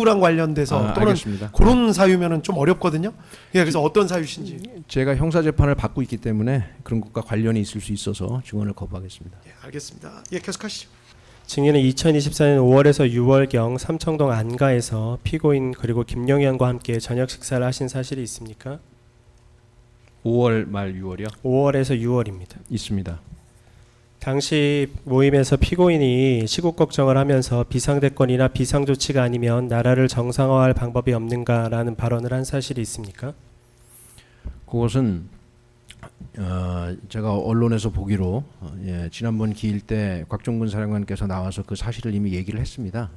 이유랑 관련돼서 아, 또는 알겠습니다. 그런 사유면은 좀 어렵거든요. 예, 그래서 어떤 사유신지 제가 형사 재판을 받고 있기 때문에 그런 것과 관련이 있을 수 있어서 증언을 거부하겠습니다. 예, 알겠습니다. 예, 계속하시죠. 증인은 2024년 5월에서 6월경 삼청동 안가에서 피고인 그리고 김영현과 함께 저녁 식사를 하신 사실이 있습니까? 5월 말 6월이요? 5월에서 6월입니다. 있습니다. 당시 모임에서 피고인이 시국 걱정을 하면서 비상대권이나 비상조치가 아니면 나라를 정상화할 방법이 없는가라는 발언을 한 사실이 있습니까? 그것은 어, 제가 언론에서 보기로 어, 예, 지난번 기일 때 곽종근 사령관께서 나와서 그 사실을 이미 얘기를 했습니다.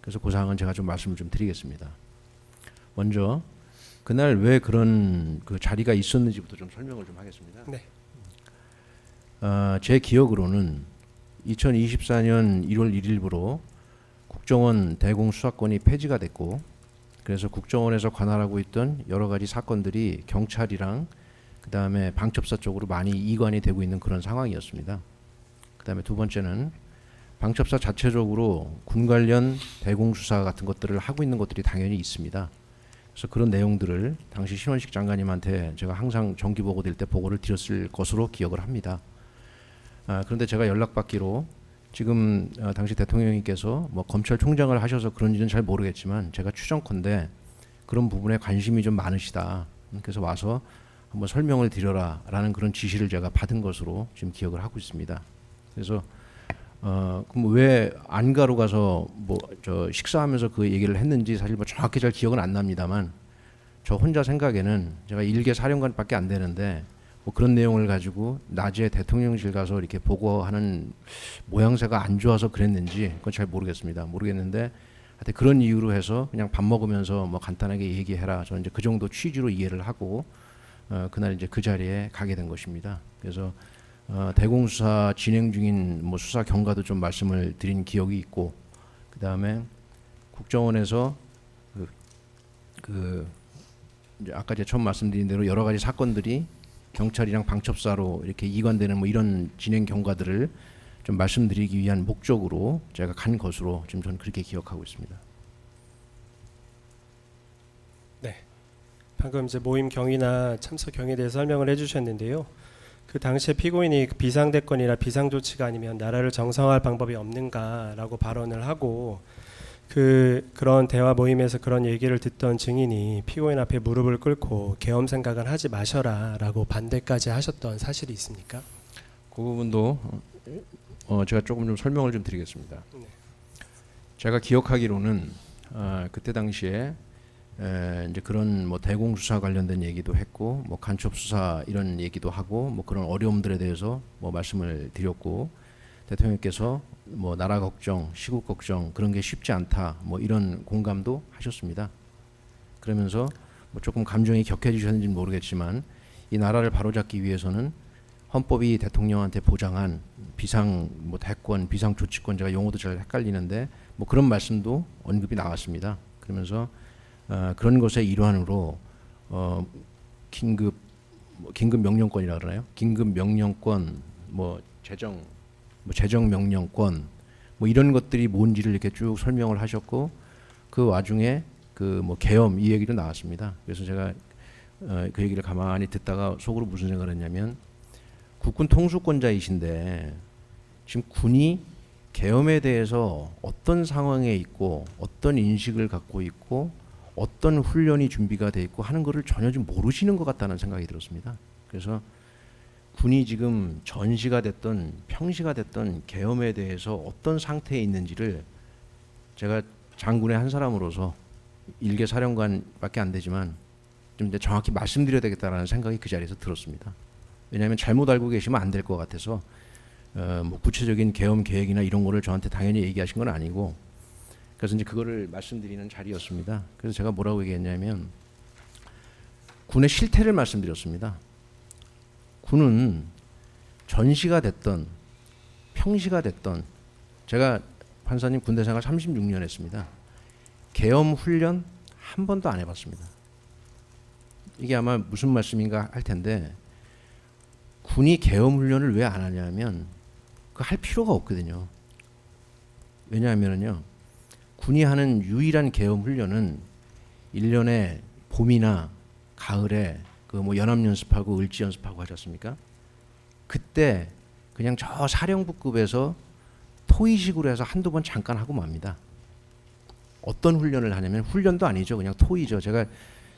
그래서 그 사항은 제가 좀 말씀을 좀 드리겠습니다. 먼저 그날 왜 그런 그 자리가 있었는지부터 좀 설명을 좀 하겠습니다. 네. 어, 제 기억으로는 2024년 1월 1일부로 국정원 대공 수사권이 폐지가 됐고 그래서 국정원에서 관할하고 있던 여러 가지 사건들이 경찰이랑 그 다음에 방첩사 쪽으로 많이 이관이 되고 있는 그런 상황이었습니다. 그 다음에 두 번째는 방첩사 자체적으로 군 관련 대공 수사 같은 것들을 하고 있는 것들이 당연히 있습니다. 그래서 그런 내용들을 당시 신원식 장관님한테 제가 항상 정기 보고 될 때 보고를 드렸을 것으로 기억을 합니다. 아, 그런데 제가 연락받기로 지금 어, 당시 대통령님께서 뭐 검찰총장을 하셔서 그런지는 잘 모르겠지만 제가 추정컨대 그런 부분에 관심이 좀 많으시다. 음, 그래서 와서 한번 설명을 드려라라는 그런 지시를 제가 받은 것으로 지금 기억을 하고 있습니다. 그래서 어 그럼 왜 안가로 가서 뭐 저 식사하면서 그 얘기를 했는지 사실 뭐 정확히 잘 기억은 안 납니다만 저 혼자 생각에는 제가 일개 사령관밖에 안 되는데 뭐 그런 내용을 가지고 낮에 대통령실 가서 이렇게 보고하는 모양새가 안 좋아서 그랬는지 그건 잘 모르겠습니다. 모르겠는데 하여튼 그런 이유로 해서 그냥 밥 먹으면서 뭐 간단하게 얘기해라. 저는 이제 그 정도 취지로 이해를 하고 어, 그날 이제 그 자리에 가게 된 것입니다. 그래서 어, 대공수사 진행 중인 뭐 수사 경과도 좀 말씀을 드린 기억이 있고 그 다음에 국정원에서 그, 그 아까 제가 처음 말씀드린 대로 여러 가지 사건들이 경찰이랑 방첩사로 이렇게 이관되는 뭐 이런 진행 경과들을 좀 말씀드리기 위한 목적으로 제가 간 것으로 지금 저는 그렇게 기억하고 있습니다. 방금 이제 모임 경위나 참석 경위에 대해서 설명을 해주셨는데요. 그 당시에 피고인이 그 비상대권이나 비상조치가 아니면 나라를 정상화할 방법이 없는가라고 발언을 하고 그 그런 대화 모임에서 그런 얘기를 듣던 증인이 피고인 앞에 무릎을 꿇고 계엄 생각은 하지 마셔라라고 반대까지 하셨던 사실이 있습니까? 그 부분도 어, 제가 조금 좀 설명을 좀 드리겠습니다. 네. 제가 기억하기로는 어, 그때 당시에 에, 이제 그런 뭐 대공 수사 관련된 얘기도 했고 뭐 간첩 수사 이런 얘기도 하고 뭐 그런 어려움들에 대해서 뭐 말씀을 드렸고 대통령께서 뭐 나라 걱정, 시국 걱정 그런 게 쉽지 않다 뭐 이런 공감도 하셨습니다. 그러면서 뭐 조금 감정이 격해지셨는지는 모르겠지만 이 나라를 바로잡기 위해서는 헌법이 대통령한테 보장한 비상 뭐 대권, 비상 조치권 제가 용어도 잘 헷갈리는데 뭐 그런 말씀도 언급이 나왔습니다. 그러면서 어, 그런 것의 일환으로 어, 긴급 뭐 긴급 명령권이라 그러나요? 긴급 명령권, 뭐 재정, 뭐 재정 명령권, 뭐 이런 것들이 뭔지를 이렇게 쭉 설명을 하셨고 그 와중에 그 뭐 계엄 이 얘기도 나왔습니다. 그래서 제가 어, 그 얘기를 가만히 듣다가 속으로 무슨 생각을 했냐면 국군 통수권자이신데 지금 군이 계엄에 대해서 어떤 상황에 있고 어떤 인식을 갖고 있고 어떤 훈련이 준비가 돼 있고 하는 것을 전혀 좀 모르시는 것 같다는 생각이 들었습니다. 그래서 군이 지금 전시가 됐던 평시가 됐던 계엄에 대해서 어떤 상태에 있는지를 제가 장군의 한 사람으로서 일개 사령관밖에 안 되지만 좀 정확히 말씀드려야 되겠다라는 생각이 그 자리에서 들었습니다. 왜냐하면 잘못 알고 계시면 안 될 것 같아서 어, 뭐 구체적인 계엄 계획이나 이런 거를 저한테 당연히 얘기하신 건 아니고 그래서 이제 그거를 말씀드리는 자리였습니다. 그래서 제가 뭐라고 얘기했냐면 군의 실태를 말씀드렸습니다. 군은 전시가 됐던 평시가 됐던 제가 판사님 군대 생활 36년 했습니다. 계엄 훈련 한 번도 안 해봤습니다. 이게 아마 무슨 말씀인가 할 텐데 군이 계엄 훈련을 왜 안 하냐면 그 할 필요가 없거든요. 왜냐하면요 군이 하는 유일한 계엄 훈련은 1년에 봄이나 가을에 그 뭐 연합 연습하고 을지 연습하고 하지 않습니까? 그때 그냥 저 사령부급에서 토의식으로 해서 한두 번 잠깐 하고 맙니다. 어떤 훈련을 하냐면 훈련도 아니죠. 그냥 토의죠. 제가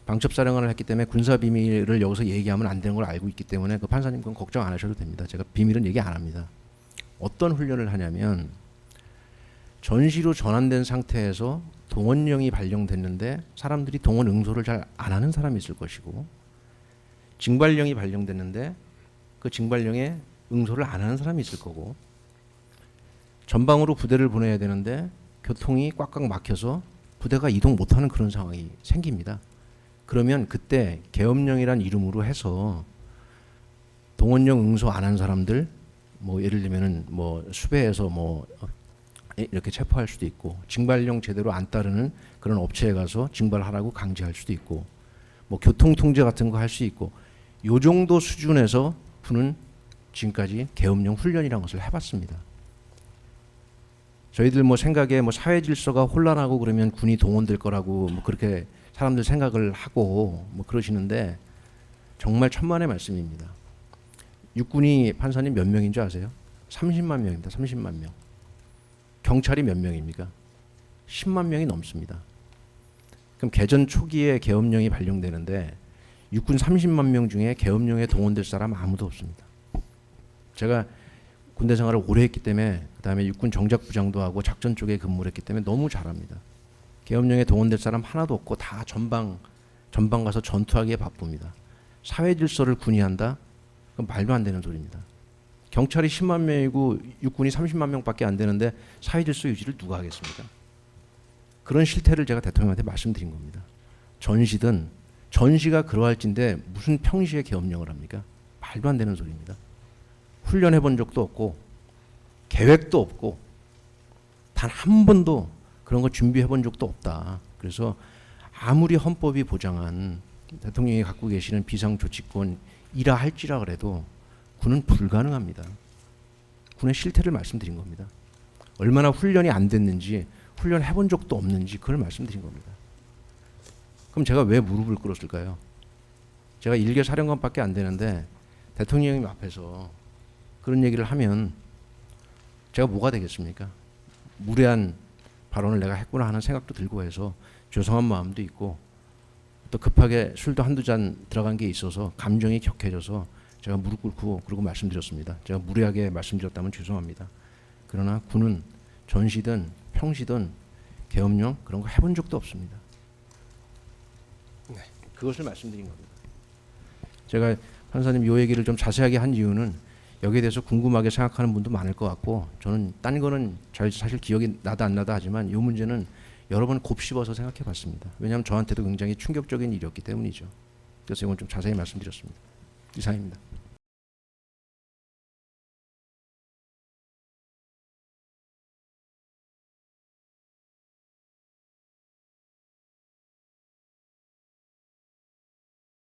방첩 사령관을 했기 때문에 군사 비밀을 여기서 얘기하면 안 되는 걸 알고 있기 때문에 그 판사님 그건 걱정 안 하셔도 됩니다. 제가 비밀은 얘기 안 합니다. 어떤 훈련을 하냐면 전시로 전환된 상태에서 동원령이 발령됐는데 사람들이 동원 응소를 잘 안 하는 사람이 있을 것이고 징발령이 발령됐는데 그 징발령에 응소를 안 하는 사람이 있을 거고 전방으로 부대를 보내야 되는데 교통이 꽉꽉 막혀서 부대가 이동 못하는 그런 상황이 생깁니다. 그러면 그때 계엄령이란 이름으로 해서 동원령 응소 안 한 사람들 뭐 예를 들면은 뭐 수배해서 뭐 어, 이렇게 체포할 수도 있고 징발령 제대로 안 따르는 그런 업체에 가서 징발하라고 강제할 수도 있고 뭐 교통 통제 같은 거 할 수 있고 요 정도 수준에서 군은 지금까지 계엄령 훈련이라는 것을 해봤습니다. 저희들 뭐 생각에 뭐 사회 질서가 혼란하고 그러면 군이 동원될 거라고 뭐 그렇게 사람들 생각을 하고 뭐 그러시는데 정말 천만의 말씀입니다. 육군이 판사님 몇 명인 줄 아세요? 30만 명입니다. 30만 명. 경찰이 몇 명입니까? 10만 명이 넘습니다. 그럼 개전 초기에 계엄령이 발령되는데 육군 30만 명 중에 계엄령에 동원될 사람 아무도 없습니다. 제가 군대 생활을 오래 했기 때문에 그다음에 육군 정작 부장도 하고 작전 쪽에 근무를 했기 때문에 너무 잘합니다. 계엄령에 동원될 사람 하나도 없고 다 전방 전방 가서 전투하기에 바쁩니다. 사회 질서를 군이한다? 그건 말도 안 되는 소리입니다. 경찰이 10만 명이고 육군이 30만 명밖에 안 되는데 사회 질서 유지를 누가 하겠습니까? 그런 실태를 제가 대통령한테 말씀드린 겁니다. 전시든 전시가 그러할진데 무슨 평시에 계엄령을 합니까? 말도 안 되는 소리입니다. 훈련해 본 적도 없고 계획도 없고 단 한 번도 그런 거 준비해 본 적도 없다. 그래서 아무리 헌법이 보장한 대통령이 갖고 계시는 비상조치권이라 할지라 그래도 군은 불가능합니다. 군의 실태를 말씀드린 겁니다. 얼마나 훈련이 안 됐는지 훈련 해 본 적도 없는지 그걸 말씀드린 겁니다. 그럼 제가 왜 무릎을 꿇었을까요? 제가 일개 사령관밖에 안 되는데 대통령님 앞에서 그런 얘기를 하면 제가 뭐가 되겠습니까? 무례한 발언을 내가 했구나 하는 생각도 들고 해서 죄송한 마음도 있고 또 급하게 술도 한두 잔 들어간 게 있어서 감정이 격해져서 제가 무릎 꿇고 그러고 말씀드렸습니다. 제가 무례하게 말씀드렸다면 죄송합니다. 그러나 군은 전시든 평시든 계엄령 그런 거 해본 적도 없습니다. 그것을 말씀드린 겁니다. 제가 판사님 요 얘기를 좀 자세하게 한 이유는 여기에 대해서 궁금하게 생각하는 분도 많을 것 같고 저는 딴 거는 잘 사실 기억이 나다 안 나다 하지만 이 문제는 여러 번 곱씹어서 생각해 봤습니다. 왜냐하면 저한테도 굉장히 충격적인 일이었기 때문이죠. 그래서 이건 좀 자세히 말씀드렸습니다. 이상입니다.